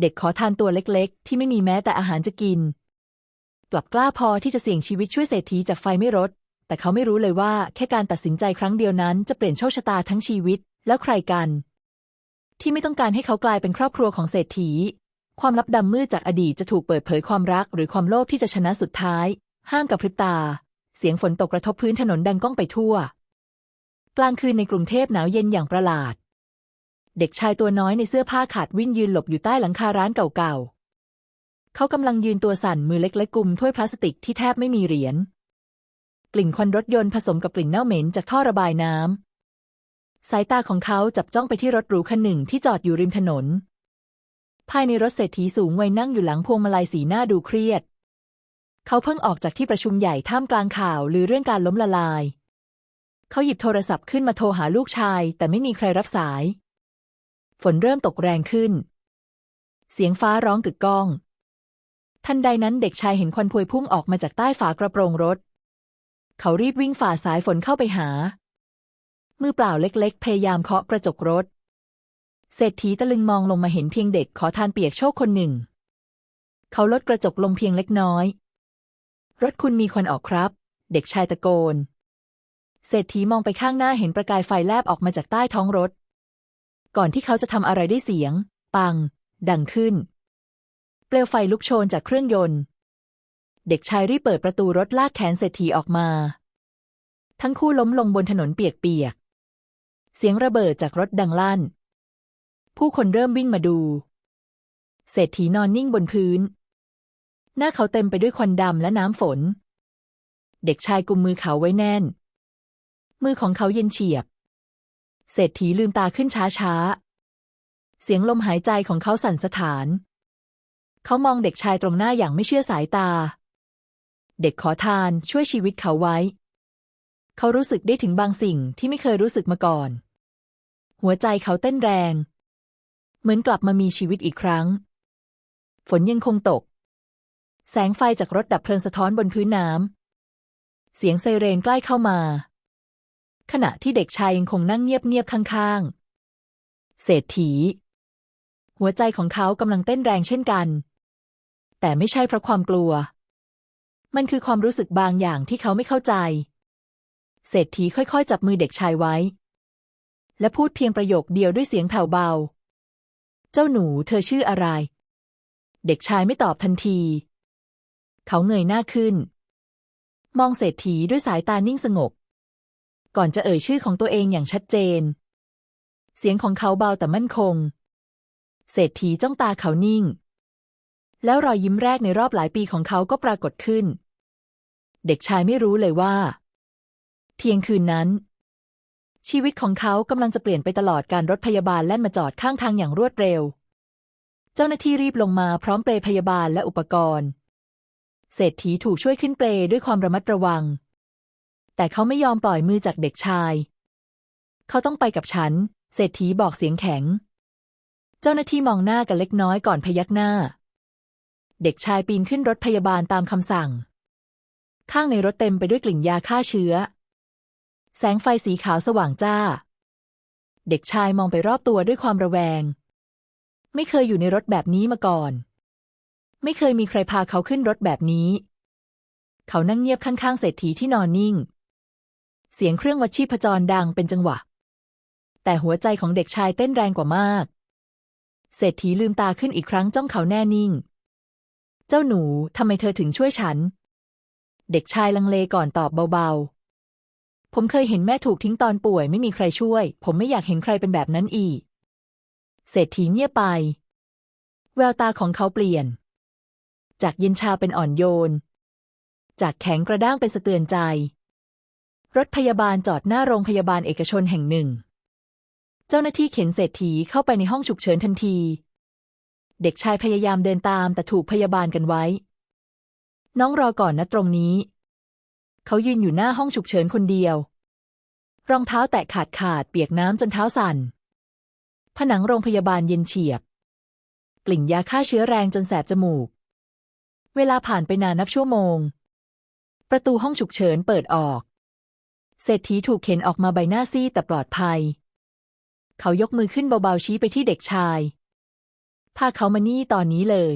เด็กขอทานตัวเล็กๆ ที่ไม่มีแม้แต่อาหารจะกิน กลับกล้าพอที่จะเสี่ยงชีวิตช่วยเศรษฐีจากไฟไม่รดแต่เขาไม่รู้เลยว่าแค่การตัดสินใจครั้งเดียวนั้นจะเปลี่ยนโชคชะตาทั้งชีวิต แล้วใครกัน ที่ไม่ต้องการให้เขากลายเป็นครอบครัวของเศรษฐี ความลับดำมืดจากอดีตจะถูกเปิดเผยความรัก หรือความโลภที่จะชนะสุดท้าย ห้ามกับพริบตา เสียงฝนตกกระทบพื้นถนนดังก้องไปทั่ว กลางคืนในกรุงเทพหนาวเย็นอย่างประหลาด เด็กชายตัวน้อยในเสื้อผ้าขาดวิ่นยืนหลบอยู่ใต้หลังคาร้านเก่าๆ เขากำลังยืนตัวสั่นมือเล็กๆกุมถ้วยพลาสติกที่แทบไม่มีเหรียญ กลิ่นควันรถยนต์ผสมกับกลิ่นเน่าเหม็นจากท่อระบายน้ำ สายตาของเขาจับจ้องไปที่รถหรูคันหนึ่งที่จอดอยู่ริมถนน ภายในรถเศรษฐีสูงวัยนั่งอยู่หลังพวงมาลัยสีหน้าดูเครียด เขาเพิ่งออกจากที่ประชุมใหญ่ท่ามกลางข่าวหรือเรื่องการล้มละลาย เขาหยิบโทรศัพท์ขึ้นมาโทรหาลูกชาย แต่ไม่มีใครรับสาย ฝนเริ่มตกแรงขึ้น เสียงฟ้าร้องกึกก้อง ทันใดนั้นเด็กชายเห็นควันพวยพุ่งออกมาจากใต้ฝากระโปรงรถ เขารีบวิ่งฝ่าสายฝนเข้าไปหา มือเปล่าเล็กๆ พยายามเคาะกระจกรถ เศรษฐีตะลึงมองลงมาเห็นเพียงเด็กขอทานเปียกโชคคนหนึ่ง เขาลดกระจกลงเพียงเล็กน้อย รถคุณมีควันออกครับ เด็กชายตะโกนเศรษฐีมองไปข้างหน้าเห็นประกายไฟแลบออกมาจากใต้ท้องรถ ก่อนที่เขาจะทำอะไรได้เสียง ปัง ดังขึ้น เปลวไฟลุกโชนจากเครื่องยนต์ เด็กชายรีบเปิดประตูรถลากแขนเศรษฐีออกมา ทั้งคู่ล้มลงบนถนนเปียกๆ เสียงระเบิดจากรถดังลั่น ผู้คนเริ่มวิ่งมาดู เศรษฐีนอนนิ่งบนพื้น หน้าเขาเต็มไปด้วยควันดำและน้ำฝน เด็กชายกุมมือเขาไว้แน่น มือของเขาเย็นเฉียบ เศรษฐีลืมตาขึ้นช้าๆ เสียงลมหายใจของเขาสั่นสะท้าน เขามองเด็กชายตรงหน้าอย่างไม่เชื่อสายตา เด็กขอทานช่วยชีวิตเขาไว้ เขารู้สึกได้ถึงบางสิ่งที่ไม่เคยรู้สึกมาก่อน หัวใจเขาเต้นแรง เหมือนกลับมามีชีวิตอีกครั้ง ฝนยังคงตก แสงไฟจากรถดับเพลิงสะท้อนบนพื้นน้ำเสียงไซเรนใกล้เข้ามา ขณะที่เด็กชายยังคงนั่งเงียบๆข้างๆ เศรษฐี หัวใจของเขากำลังเต้นแรงเช่นกัน แต่ไม่ใช่เพราะความกลัว มันคือความรู้สึกบางอย่างที่เขาไม่เข้าใจ เศรษฐีค่อยๆ จับมือเด็กชายไว้ และพูดเพียงประโยคเดียวด้วยเสียงแผ่วเบา เจ้าหนูเธอชื่ออะไร เด็กชายไม่ตอบทันที เขาเงยหน้าขึ้น มองเศรษฐีด้วยสายตานิ่งสงบ ก่อนจะเอ่ยชื่อของตัวเองอย่างชัดเจน เสียงของเขาเบาแต่มั่นคง เศรษฐีจ้องตาเขานิ่ง แล้วรอยยิ้มแรกในรอบหลายปีของเขาก็ปรากฏขึ้น เด็กชายไม่รู้เลยว่าเพียงคืนนั้น ชีวิตของเขากำลังจะเปลี่ยนไปตลอดการรถพยาบาลแล่นมาจอดข้างทางอย่างรวดเร็ว เจ้าหน้าที่รีบลงมาพร้อมเปลพยาบาลและอุปกรณ์ เศรษฐีถูกช่วยขึ้นเปลด้วยความระมัดระวัง แต่เขาไม่ยอมปล่อยมือจากเด็กชาย เขาต้องไปกับฉัน เศรษฐีบอกเสียงแข็ง เจ้าหน้าที่มองหน้ากันเล็กน้อยก่อนพยักหน้า เด็กชายปีนขึ้นรถพยาบาลตามคำสั่ง ข้างในรถเต็มไปด้วยกลิ่นยาฆ่าเชื้อ แสงไฟสีขาวสว่างจ้า เด็กชายมองไปรอบตัวด้วยความระแวง ไม่เคยอยู่ในรถแบบนี้มาก่อน ไม่เคยมีใครพาเขาขึ้นรถแบบนี้ เขานั่งเงียบข้างๆเศรษฐีที่นอนนิ่ง เสียงเครื่องวัดชีพจรดังเป็นจังหวะ แต่หัวใจของเด็กชายเต้นแรงกว่ามาก เศรษฐีลืมตาขึ้นอีกครั้งจ้องเขาแน่นิ่ง เจ้าหนูทำไมเธอถึงช่วยฉัน เด็กชายลังเลก่อนตอบเบาๆ ผมเคยเห็นแม่ถูกทิ้งตอนป่วยไม่มีใครช่วย ผมไม่อยากเห็นใครเป็นแบบนั้นอีก เศรษฐีเงียบไป แววตาของเขาเปลี่ยน จากเย็นชาเป็นอ่อนโยน จากแข็งกระด้างเป็นสะเตือนใจ รถพยาบาลจอดหน้าโรงพยาบาลเอกชนแห่งหนึ่ง เจ้าหน้าที่เข็นเศรษฐีเข้าไปในห้องฉุกเฉินทันที เด็กชายพยายามเดินตามแต่ถูกพยาบาลกันไว้ น้องรอก่อนนะตรงนี้ เขายืนอยู่หน้าห้องฉุกเฉินคนเดียว รองเท้าแตะขาดขาดเปียกน้ำจนเท้าสั่น ผนังโรงพยาบาลเย็นเฉียบ กลิ่นยาฆ่าเชื้อแรงจนแสบจมูก เวลาผ่านไปนานนับชั่วโมง ประตูห้องฉุกเฉินเปิดออก เศรษฐีถูกเข็นออกมาใบหน้าซีแต่ปลอดภัย เขายกมือขึ้นเบาๆชี้ไปที่เด็กชาย พาเขามานี่ตอนนี้เลย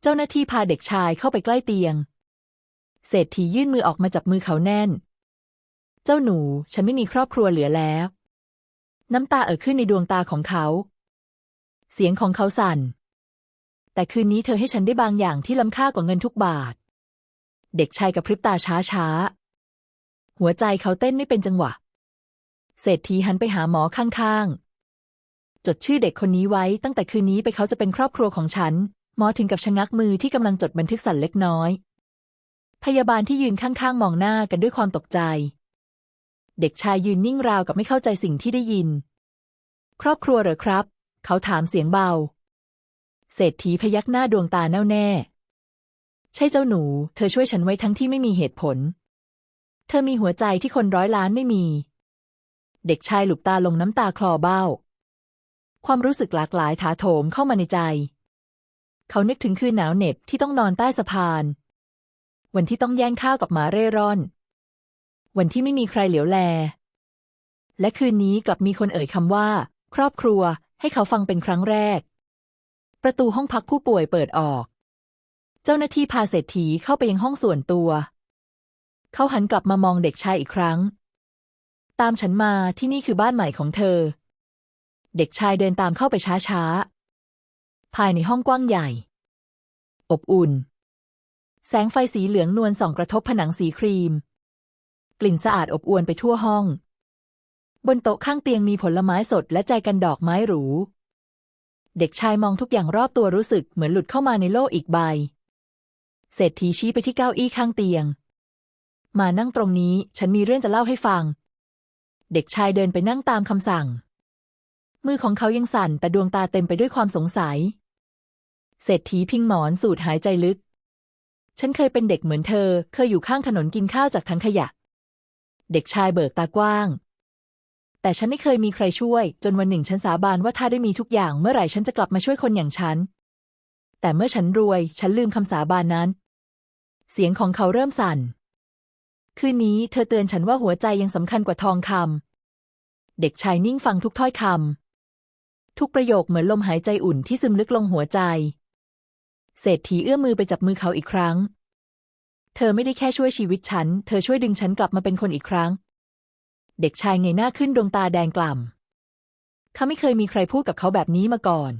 เจ้าหน้าที่พาเด็กชายเข้าไปใกล้เตียง เศรษฐียื่นมือออกมาจับมือเขาแน่น เจ้าหนู ฉันไม่มีครอบครัวเหลือแล้ว น้ำตาเอ่อขึ้นในดวงตาของเขา เสียงของเขาสั่น แต่คืนนี้เธอให้ฉันได้บางอย่างที่ล้ำค่ากว่าเงินทุกบาท เด็กชายกระพริบตาช้าช้าๆ หัวใจเขาเต้นไม่เป็นจังหวะ เศรษฐีหันไปหาหมอข้างๆ จดชื่อเด็กคนนี้ไว้ตั้งแต่คืนนี้ไปเขาจะเป็นครอบครัวของฉัน หมอถึงกับชะงักมือที่กำลังจดบันทึกสั่นเล็กน้อย พยาบาลที่ยืนข้างๆ มองหน้ากันด้วยความตกใจ เด็กชายยืนนิ่งราวกับไม่เข้าใจสิ่งที่ได้ยิน ครอบครัวเหรอครับ เขาถามเสียงเบา เศรษฐีพยักหน้าดวงตาแน่วแน่ ใช่เจ้าหนู เธอช่วยฉันไว้ทั้งที่ไม่มีเหตุผล เธอมีหัวใจที่คนร้อยล้านไม่มี เด็กชายหลุบตาลงน้ำตาคลอเบ้า ความรู้สึกหลากหลายถาโถมเข้ามาในใจ เขานึกถึงคืนหนาวเหน็บที่ต้องนอนใต้สะพาน วันที่ต้องแย่งข้าวกับหมาเร่ร่อน วันที่ไม่มีใครเหลียวแล และคืนนี้กลับมีคนเอ่ยคำว่า ครอบครัวให้เขาฟังเป็นครั้งแรก ประตูห้องพักผู้ป่วยเปิดออก เจ้าหน้าที่พาเศรษฐีเข้าไปยังห้องส่วนตัว เขาหันกลับมามองเด็กชายอีกครั้ง ตามฉันมาที่นี่คือบ้านใหม่ของเธอ เด็กชายเดินตามเข้าไปช้าๆ ภายในห้องกว้างใหญ่ อบอุ่น แสงไฟสีเหลืองนวลส่องกระทบผนังสีครีม กลิ่นสะอาดอบอวลไปทั่วห้อง บนโต๊ะข้างเตียงมีผลไม้สดและใจกันดอกไม้หรู เด็กชายมองทุกอย่างรอบตัวรู้สึกเหมือนหลุดเข้ามาในโลกอีกใบ เศรษฐีชี้ไปที่เก้าอี้ข้างเตียง มานั่งตรงนี้ ฉันมีเรื่องจะเล่าให้ฟัง เด็กชายเดินไปนั่งตามคำสั่ง มือของเขายังสั่นแต่ดวงตาเต็มไปด้วยความสงสัย เศรษฐีพิงหมอนสูดหายใจลึก ฉันเคยเป็นเด็กเหมือนเธอ เคยอยู่ข้างถนนกินข้าวจากถังขยะ เด็กชายเบิกตากว้าง แต่ฉันไม่เคยมีใครช่วย จนวันหนึ่งฉันสาบานว่าถ้าได้มีทุกอย่างเมื่อไหร่ฉันจะกลับมาช่วยคนอย่างฉัน แต่เมื่อฉันรวย ฉันลืมคำสาบานนั้นเสียงของเขาเริ่มสั่น คืนนี้เธอเตือนฉันว่าหัวใจยังสำคัญกว่าทองคำ เด็กชายนิ่งฟังทุกถ้อยคำ ทุกประโยคเหมือนลมหายใจอุ่นที่ซึมลึกลงหัวใจ เศรษฐีเอื้อมมือไปจับมือเขาอีกครั้ง เธอไม่ได้แค่ช่วยชีวิตฉัน เธอช่วยดึงฉันกลับมาเป็นคนอีกครั้ง เด็กชายเงยหน้าขึ้นดวงตาแดงกล่ำเขาไม่เคยมีใครพูดกับเขาแบบนี้มาก่อน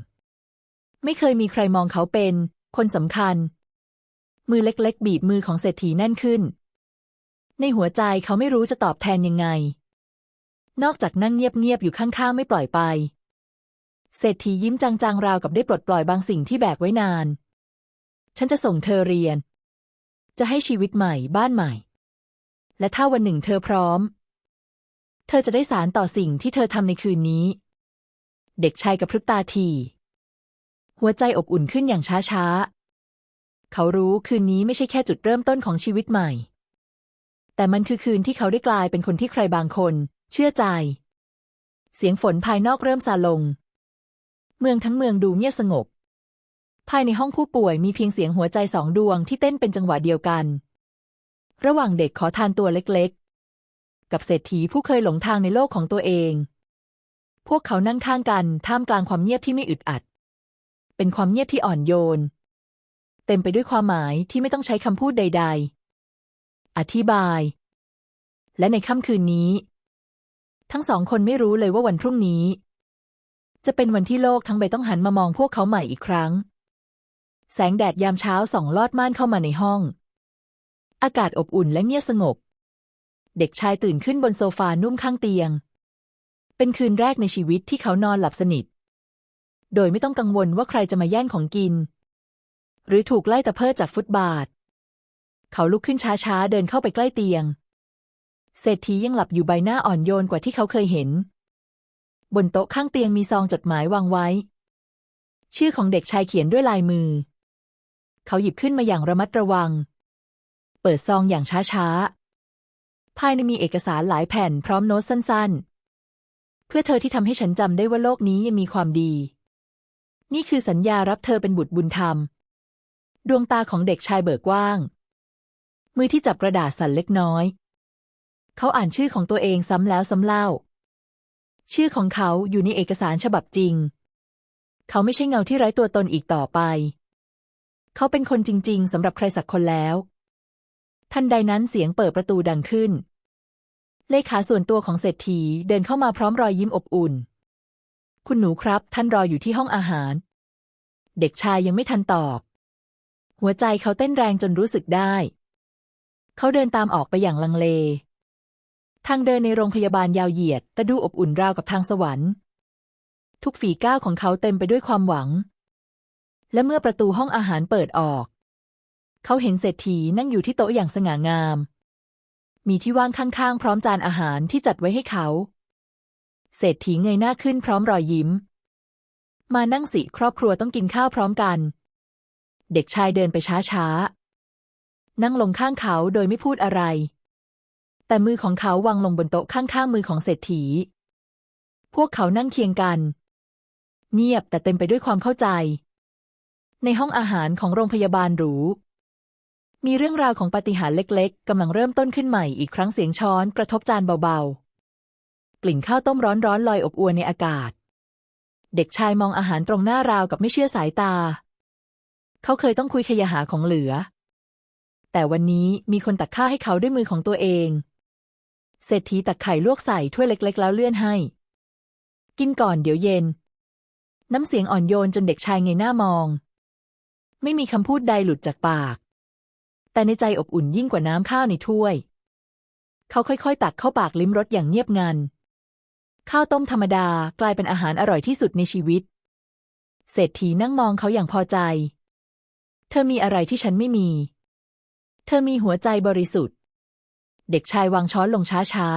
ไม่เคยมีใครมองเขาเป็น คนสำคัญ มือเล็กๆ บีบมือของเศรษฐีแน่นขึ้น ในหัวใจเขาไม่รู้จะตอบแทนยังไง นอกจากนั่งเงียบๆอยู่ข้างๆไม่ปล่อยไป เศรษฐียิ้มจางๆราวกับได้ปลดปล่อยบางสิ่งที่แบกไว้นาน ฉันจะส่งเธอเรียน จะให้ชีวิตใหม่บ้านใหม่ และถ้าวันหนึ่งเธอพร้อม เธอจะได้สารต่อสิ่งที่เธอทำในคืนนี้ เด็กชายกับพริบตาที หัวใจอบอุ่นขึ้นอย่างช้าๆ เขารู้คืนนี้ไม่ใช่แค่จุดเริ่มต้นของชีวิตใหม่ แต่มันคือคืนที่เขาได้กลายเป็นคนที่ใครบางคน เชื่อใจ เสียงฝนภายนอกเริ่มซาลง เมืองทั้งเมืองดูเงียบสงบ ภายในห้องผู้ป่วยมีเพียงเสียงหัวใจสองดวงที่เต้นเป็นจังหวะเดียวกัน ระหว่างเด็กขอทานตัวเล็กๆ กับเศรษฐีผู้เคยหลงทางในโลกของตัวเอง พวกเขานั่งข้างกันท่ามกลางความเงียบที่ไม่อึดอัด เป็นความเงียบที่อ่อนโยน เต็มไปด้วยความหมายที่ไม่ต้องใช้คำพูดใด ๆ อธิบาย และในค่ำคืนนี้ ทั้งสองคนไม่รู้เลยว่าวันพรุ่งนี้ จะเป็นวันที่โลกทั้งใบต้องหันมามองพวกเขาใหม่อีกครั้ง แสงแดดยามเช้าส่องลอดม่านเข้ามาในห้อง อากาศอบอุ่นและเงียบสงบ เด็กชายตื่นขึ้นบนโซฟานุ่มข้างเตียง เป็นคืนแรกในชีวิตที่เขานอนหลับสนิท โดยไม่ต้องกังวลว่าใครจะมาแย่งของกิน หรือถูกไล่ตะเพิดจากฟุตบาท เขาลุกขึ้นช้าๆ เดินเข้าไปใกล้เตียง เศรษฐียังหลับอยู่ใบหน้าอ่อนโยนกว่าที่เขาเคยเห็น บนโต๊ะข้างเตียงมีซองจดหมายวางไว้ ชื่อของเด็กชายเขียนด้วยลายมือ เขาหยิบขึ้นมาอย่างระมัดระวัง เปิดซองอย่างช้าๆ ภายในมีเอกสารหลายแผ่นพร้อมโน้ตสั้นๆ เพื่อเธอที่ทำให้ฉันจำได้ว่าโลกนี้ยังมีความดี นี่คือสัญญารับเธอเป็นบุตรบุญธรรม ดวงตาของเด็กชายเบิกกว้าง มือที่จับกระดาษสั่นเล็กน้อย เขาอ่านชื่อของตัวเองซ้ำแล้วซ้ำเล่า ชื่อของเขาอยู่ในเอกสารฉบับจริง เขาไม่ใช่เงาที่ไร้ตัวตนอีกต่อไป เขาเป็นคนจริง ๆสำหรับใครสักคนแล้ว ทันใดนั้นเสียงเปิดประตูดังขึ้น เลขาส่วนตัวของเศรษฐีเดินเข้ามาพร้อมรอยยิ้มอบอุ่น คุณหนูครับ ท่านรออยู่ที่ห้องอาหาร เด็กชายยังไม่ทันตอบ หัวใจเขาเต้นแรงจนรู้สึกได้ เขาเดินตามออกไปอย่างลังเล ทางเดินในโรงพยาบาลยาวเหยียด แต่ดูอบอุ่นราวกับทางสวรรค์ ทุกฝีก้าวของเขาเต็มไปด้วยความหวัง และเมื่อประตูห้องอาหารเปิดออก เขาเห็นเศรษฐีนั่งอยู่ที่โต๊ะอย่างสง่างาม มีที่ว่างข้างๆ พร้อมจานอาหารที่จัดไว้ให้เขา เศรษฐีเงยหน้าขึ้นพร้อมรอยยิ้ม มานั่งสิครอบครัวต้องกินข้าวพร้อมกัน เด็กชายเดินไปช้าๆ นั่งลงข้างเขาโดยไม่พูดอะไร แต่มือของเขาวางลงบนโต๊ะข้างๆมือของเศรษฐี พวกเขานั่งเคียงกัน เงียบแต่เต็มไปด้วยความเข้าใจ ในห้องอาหารของโรงพยาบาลหรู มีเรื่องราวของปาฏิหาริย์เล็กๆกำลังเริ่มต้นขึ้นใหม่อีกครั้งเสียงช้อนกระทบจานเบาๆ กลิ่นข้าวต้มร้อนๆลอยอบอวลในอากาศ เด็กชายมองอาหารตรงหน้าราวกับไม่เชื่อสายตา เขาเคยต้องคุยขยะหาของเหลือ แต่วันนี้มีคนตักข้าวให้เขาด้วยมือของตัวเอง เศรษฐีตักไข่ลวกใส่ถ้วยเล็ก ๆ แล้วเลื่อนให้ กินก่อนเดี๋ยวเย็น น้ำเสียงอ่อนโยนจนเด็กชายเงยหน้ามอง ไม่มีคำพูดใดหลุดจากปาก แต่ในใจอบอุ่นยิ่งกว่าน้ำข้าวในถ้วย เขาค่อยๆ ตักเข้าปากลิ้มรสอย่างเงียบงันข้าวต้มธรรมดากลายเป็นอาหารอร่อยที่สุดในชีวิต เศรษฐีนั่งมองเขาอย่างพอใจ เธอมีอะไรที่ฉันไม่มี เธอมีหัวใจบริสุทธิ์ เด็กชายวางช้อนลงช้า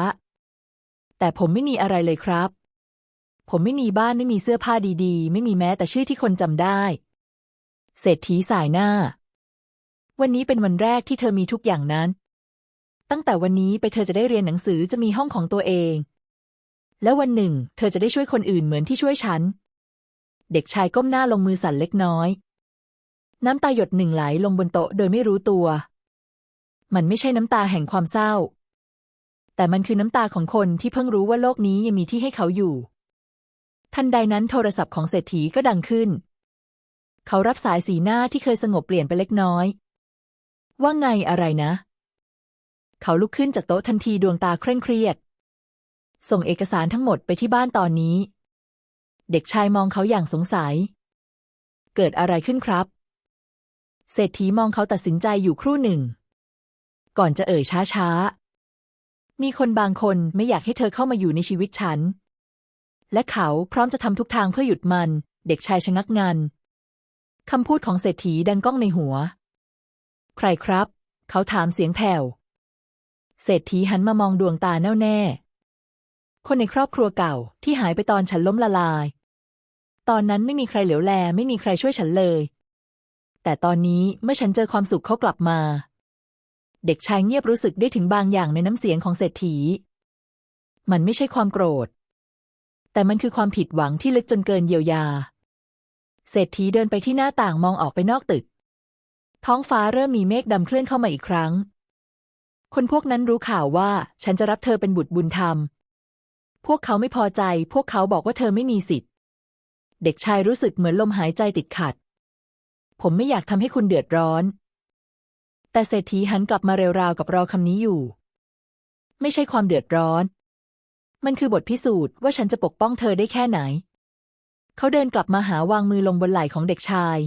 ๆแต่ผมไม่มีอะไรเลยครับ ผมไม่มีบ้านไม่มีเสื้อผ้าดีๆ ไม่มีแม้แต่ชื่อที่คนจำได้ เศรษฐีสายหน้า วันนี้เป็นวันแรกที่เธอมีทุกอย่างนั้น ตั้งแต่วันนี้ไปเธอจะได้เรียนหนังสือจะมีห้องของตัวเอง แล้ววันหนึ่ง เธอจะได้ช่วยคนอื่นเหมือนที่ช่วยฉัน เด็กชายก้มหน้าลงมือสั่นเล็กน้อย น้ำตาหยดหนึ่งไหลลงบนโต๊ะโดยไม่รู้ตัว มันไม่ใช่น้ำตาแห่งความเศร้า แต่มันคือน้ำตาของคนที่เพิ่งรู้ว่าโลกนี้ยังมีที่ให้เขาอยู่ ทันใดนั้นโทรศัพท์ของเศรษฐีก็ดังขึ้น เขารับสายสีหน้าที่เคยสงบเปลี่ยนไปเล็กน้อย ว่าไงอะไรนะ เขาลุกขึ้นจากโต๊ะทันทีดวงตาเคร่งเครียด ส่งเอกสารทั้งหมดไปที่บ้านตอนนี้ เด็กชายมองเขาอย่างสงสัย เกิดอะไรขึ้นครับ เศรษฐีมองเขาตัดสินใจอยู่ครู่หนึ่ง ก่อนจะเอ่ยช้าๆ มีคนบางคนไม่อยากให้เธอเข้ามาอยู่ในชีวิตฉัน และเขาพร้อมจะทำทุกทางเพื่อหยุดมัน เด็กชายชะงักงันคำพูดของเศรษฐีดังก้องในหัว ใครครับ เขาถามเสียงแผ่ว เศรษฐีหันมามองดวงตาแน่วแน่ คนในครอบครัวเก่าที่หายไปตอนฉันล้มละลาย ตอนนั้นไม่มีใครเหลียวแล ไม่มีใครช่วยฉันเลย แต่ตอนนี้เมื่อฉันเจอความสุขเขากลับมา เด็กชายเงียบรู้สึกได้ถึงบางอย่างในน้ำเสียงของเศรษฐี มันไม่ใช่ความโกรธ แต่มันคือความผิดหวังที่ลึกจนเกินเยียวยา เศรษฐีเดินไปที่หน้าต่างมองออกไปนอกตึก ท้องฟ้าเริ่มมีเมฆดำเคลื่อนเข้ามาอีกครั้ง คนพวกนั้นรู้ข่าวว่าฉันจะรับเธอเป็นบุตรบุญธรรม พวกเขาไม่พอใจ พวกเขาบอกว่าเธอไม่มีสิทธิ์ เด็กชายรู้สึกเหมือนลมหายใจติดขัด ผมไม่อยากทำให้คุณเดือดร้อน แต่เศรษฐีหันกลับมาเร็วราวกับรอคำนี้อยู่ ไม่ใช่ความเดือดร้อน มันคือบทพิสูจน์ว่าฉันจะปกป้องเธอได้แค่ไหน เขาเดินกลับมาหาวางมือลงบนไหล่ของเด็กชาย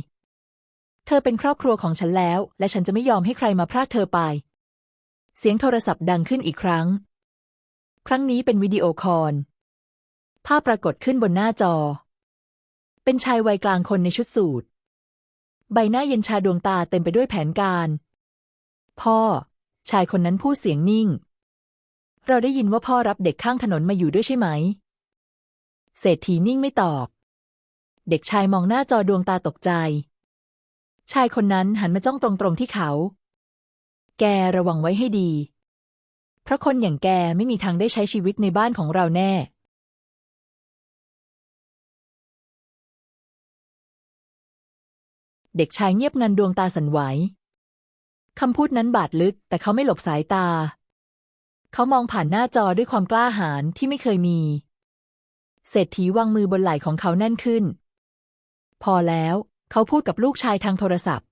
เธอเป็นครอบครัวของฉันแล้ว และฉันจะไม่ยอมให้ใครมาพรากเธอไป เสียงโทรศัพท์ดังขึ้นอีกครั้ง ครั้งนี้เป็นวิดีโอคอลภาพปรากฏขึ้นบนหน้าจอ เป็นชายวัยกลางคนในชุดสูทใบหน้าเย็นชาดวงตาเต็มไปด้วยแผนการ พ่อ ชายคนนั้นพูดเสียงนิ่ง เราได้ยินว่าพ่อรับเด็กข้างถนนมาอยู่ด้วยใช่ไหม เศรษฐีนิ่งไม่ตอบ เด็กชายมองหน้าจอดวงตาตกใจ ชายคนนั้นหันมาจ้องตรงๆที่เขา แกระวังไว้ให้ดี เพราะคนอย่างแกไม่มีทางได้ใช้ชีวิตในบ้านของเราแน่เด็กชายเงียบงันดวงตาสันไหว คำพูดนั้นบาดลึก แต่เขาไม่หลบสายตา เขามองผ่านหน้าจอด้วยความกล้าหาญที่ไม่เคยมี เศรษฐีวางมือบนไหล่ของเขาแน่นขึ้น พอแล้ว เขาพูดกับลูกชายทางโทรศัพท์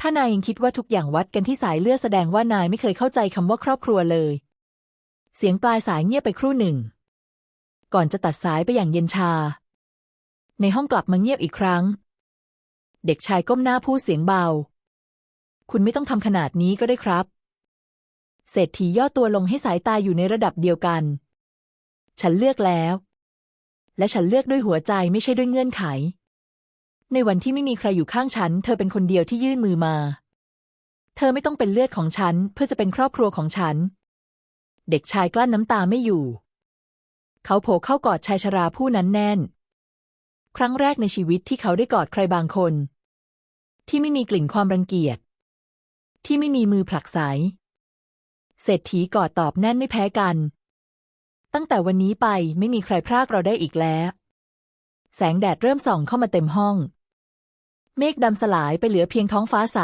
ถ้านายยังคิดว่าทุกอย่างวัดกันที่สายเลือดแสดงว่านายไม่เคยเข้าใจคำว่าครอบครัวเลย เสียงปลายสายเงียบไปครู่หนึ่ง ก่อนจะตัดสายไปอย่างเย็นชา ในห้องกลับมาเงียบอีกครั้ง เด็กชายก้มหน้าพูดเสียงเบา คุณไม่ต้องทำขนาดนี้ก็ได้ครับ เศรษฐีย่อตัวลงให้สายตาอยู่ในระดับเดียวกัน ฉันเลือกแล้ว และฉันเลือกด้วยหัวใจไม่ใช่ด้วยเงื่อนไข ในวันที่ไม่มีใครอยู่ข้างฉัน เธอเป็นคนเดียวที่ยื่นมือมา เธอไม่ต้องเป็นเลือดของฉัน เพื่อจะเป็นครอบครัวของฉัน เด็กชายกลั้นน้ำตาไม่อยู่ เขาโผล่เข้ากอดชายชราผู้นั้นแน่น ครั้งแรกในชีวิตที่เขาได้กอดใครบางคนที่ไม่มีกลิ่นความรังเกียจ ที่ไม่มีมือผลักไสเศรษฐีกอดตอบแน่นไม่แพ้กัน ตั้งแต่วันนี้ไปไม่มีใครพรากเราได้อีกแล้ว แสงแดดเริ่มส่องเข้ามาเต็มห้อง เมฆดำสลายไปเหลือเพียงท้องฟ้าใส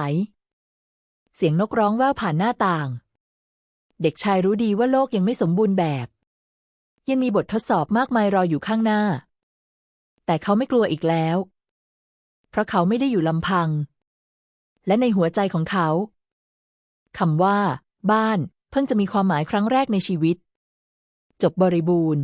เสียงนกร้องแว่วผ่านหน้าต่าง เด็กชายรู้ดีว่าโลกยังไม่สมบูรณ์แบบ ยังมีบททดสอบมากมายรออยู่ข้างหน้า แต่เขาไม่กลัวอีกแล้ว เพราะเขาไม่ได้อยู่ลำพัง และในหัวใจของเขา คำว่า บ้าน เพิ่งจะมีความหมายครั้งแรกในชีวิต จบบริบูรณ์